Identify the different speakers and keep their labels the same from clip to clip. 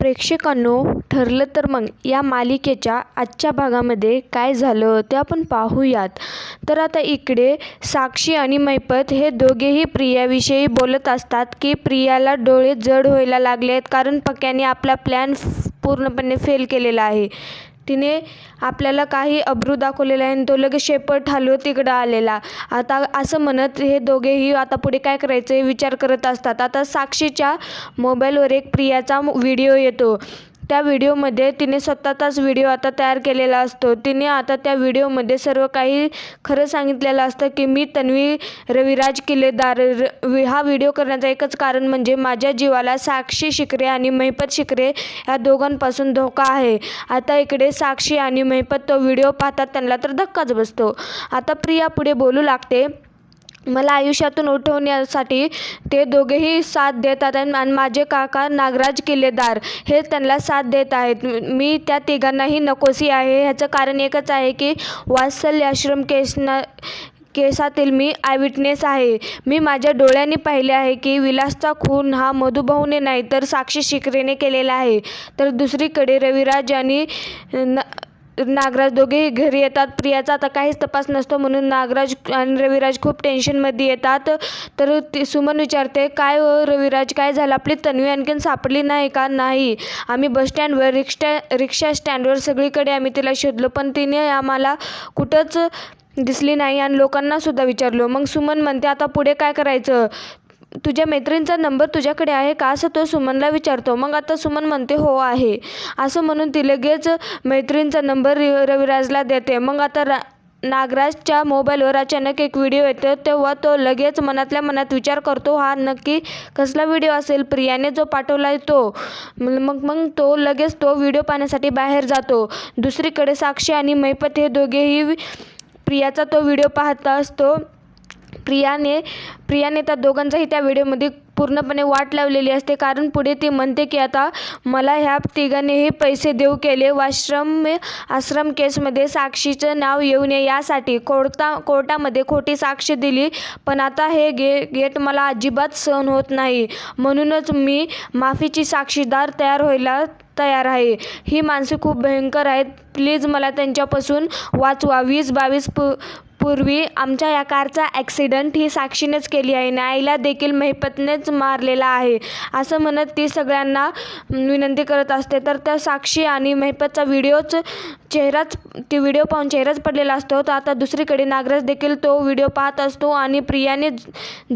Speaker 1: प्रेक्षकांनो ठरलं तर मग या मालिकेच्या आजच्या भागामध्ये काय झालं ते आपण पाहूयात. तर आता इकडे साक्षी आणि मैपत हे दोघेही प्रियाविषयी बोलत असतात की प्रियाला डोळे जड व्हायला लागले आहेत कारण पक्याने आपला प्लॅन पूर्णपणे फेल केलेला आहे. तिने आपल्याला काही अब्रू दाखवलेला आहे आणि तो लगेच शेपट हलवत तिकडं आलेला. आता असं म्हणत हे दोघेही आता पुढे काय करायचं हे विचार करत असतात. आता साक्षीच्या मोबाईलवर एक प्रियाचा व्हिडिओ येतो. त्या व्हिडिओमध्ये तिने स्वतःचाच व्हिडिओ आता तयार केलेला असतो. तिने आता त्या व्हिडिओमध्ये सर्व काही खरं सांगितलेलं असतं की मी तन्वी रविराज किल्लेदार र वि- हा व्हिडिओ करण्याचं एकच कारण म्हणजे माझ्या जीवाला साक्षी शिकरे आणि महिपत शिकरे या दोघांपासून धोका आहे. आता इकडे साक्षी आणि महिपत तो व्हिडिओ पाहतात त्यांना तर धक्काच बसतो. आता प्रिया पुढे बोलू लागते. मला आयुष्यातून उठवण्यासाठी ते दोघेही साथ देतात आणि माझे काका नागराज किल्लेदार हे त्यांना साथ देत आहेत. मी त्या तिघांनाही नकोसी आहे. ह्याचं कारण एकच आहे की वात्सल्य आश्रम केसना केसातील मी आयविटनेस आहे. मी माझ्या डोळ्यांनी पाहिले आहे की विलासचा खून हा मधुभाऊने नाही तर साक्षी शिकरेने केलेला आहे. तर दुसरीकडे रविराज आणि न नागराज दोघेही घरी येतात. प्रियाचा आता काहीच तपास नसतो म्हणून नागराज आणि रविराज खूप टेन्शनमध्ये येतात. तर ती सुमन विचारते काय हो रविराज काय झालं? आपली तन्वी आणखीन सापडली नाही का? नाही. आम्ही बसस्टँडवर रिक्षा रिक्षा स्टँडवर सगळीकडे आम्ही तिला शोधलो पण तिने आम्हाला कुठंच दिसली नाही आणि लोकांनासुद्धा विचारलो. मग सुमन म्हणते आता पुढे काय करायचं? तुझ्या मैत्रिणीचा नंबर तुझ्याकडे आहे का असं तो सुमनला विचारतो. मग आता सुमन म्हणते हो आहे. असं म्हणून ती लगेच मैत्रिणीचा नंबर रवि रविराजला देते. मग आता रा नागराजच्या मोबाईलवर अचानक एक व्हिडिओ येतो तेव्हा तो लगेच मनातल्या मनात विचार करतो हा नक्की कसला व्हिडिओ असेल? प्रियाने जो पाठवला आहे तो. मग मग मग तो लगेच तो व्हिडिओ पाहण्यासाठी बाहेर जातो. दुसरीकडे साक्षी आणि मैपत हे दोघेही प्रियाचा तो व्हिडिओ पाहता असतो. प्रियाने प्रियाने त्या दोघांचाही त्या व्हिडिओमध्ये पूर्णपणे वाट लावलेली असते. कारण पुढे ती म्हणते की आता मला ह्या तिघांनीही पैसे देऊ केले. वाश्रम आश्रम केसमध्ये साक्षीचं नाव येऊ नये यासाठी कोर्टा कोर्टामध्ये खोटी साक्ष दिली. पण आता हे गे गेट मला अजिबात सहन होत नाही. म्हणूनच मी माफीची साक्षीदार तयार व्हायला तयार आहे. ही माणसे खूप भयंकर आहेत. प्लीज मला त्यांच्यापासून वाचवा. वीस बावीस पु पूर्वी आमच्या या कारचा ॲक्सिडंट ही साक्षीनेच केली आहे. आणि आईला देखील महिपतनेच मारलेला आहे. असं म्हणत ती सगळ्यांना विनंती करत असते. तर त्या साक्षी आणि महिपतचा व्हिडिओच चेहराच ती व्हिडिओ पाहून चेहराच पडलेला असतो. तर आता दुसरीकडे नागराज देखील तो व्हिडिओ पाहत असतो आणि प्रियाने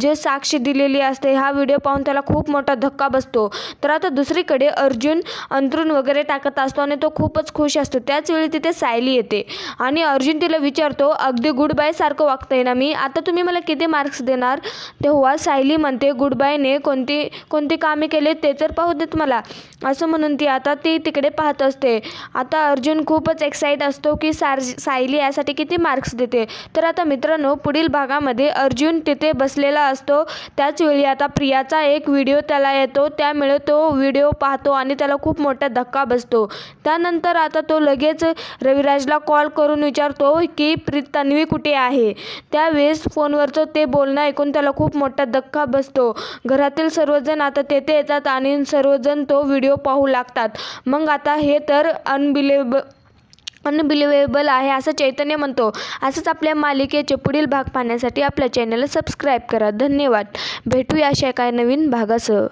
Speaker 1: जे साक्षी दिलेली असते हा व्हिडिओ पाहून त्याला खूप मोठा धक्का बसतो. तर आता दुसरीकडे अर्जुन अंतरून वगैरे टाकत असतो आणि तो खूपच खुश असतो. त्याचवेळी तिथे सायली येते. आणि अर्जुन तिला विचारतो अगदी गुड गुडबायसारखं वागतंय ना मी आता तुम्ही मला किती मार्क्स देणार? तेव्हा सायली म्हणते गुडबायने कोणती कोणती कामे केले ते तर पाहू देत मला. असं म्हणून ती आता ती तिकडे पाहत असते. आता अर्जुन खूपच एक्साईट असतो की सार सायली यासाठी किती मार्क्स देते. तर आता मित्रांनो पुढील भागामध्ये अर्जुन तिथे बसलेला असतो. त्याचवेळी आता प्रियाचा एक व्हिडिओ त्याला येतो. त्यामुळे तो व्हिडिओ पाहतो आणि त्याला खूप मोठा धक्का बसतो. त्यानंतर आता तो लगेच रविराजला कॉल करून विचारतो की प्रि तन्वी कुठे आहे. त्यावेळेस फोनवरचं ते बोलणं ऐकून त्याला खूप मोठा धक्का बसतो. घरातील सर्वजण आता तेथे येतात आणि सर्वजण तो व्हिडिओ पाहू लागतात. मग आता हे तर अनबिलेब अनबिलिवेबल आहे असं चैतन्य म्हणतो. असंच आपल्या मालिकेचे पुढील भाग पाहण्यासाठी आपल्या चॅनलला सबस्क्राईब करा. धन्यवाद. भेटूया अशा काय नवीन भागासह.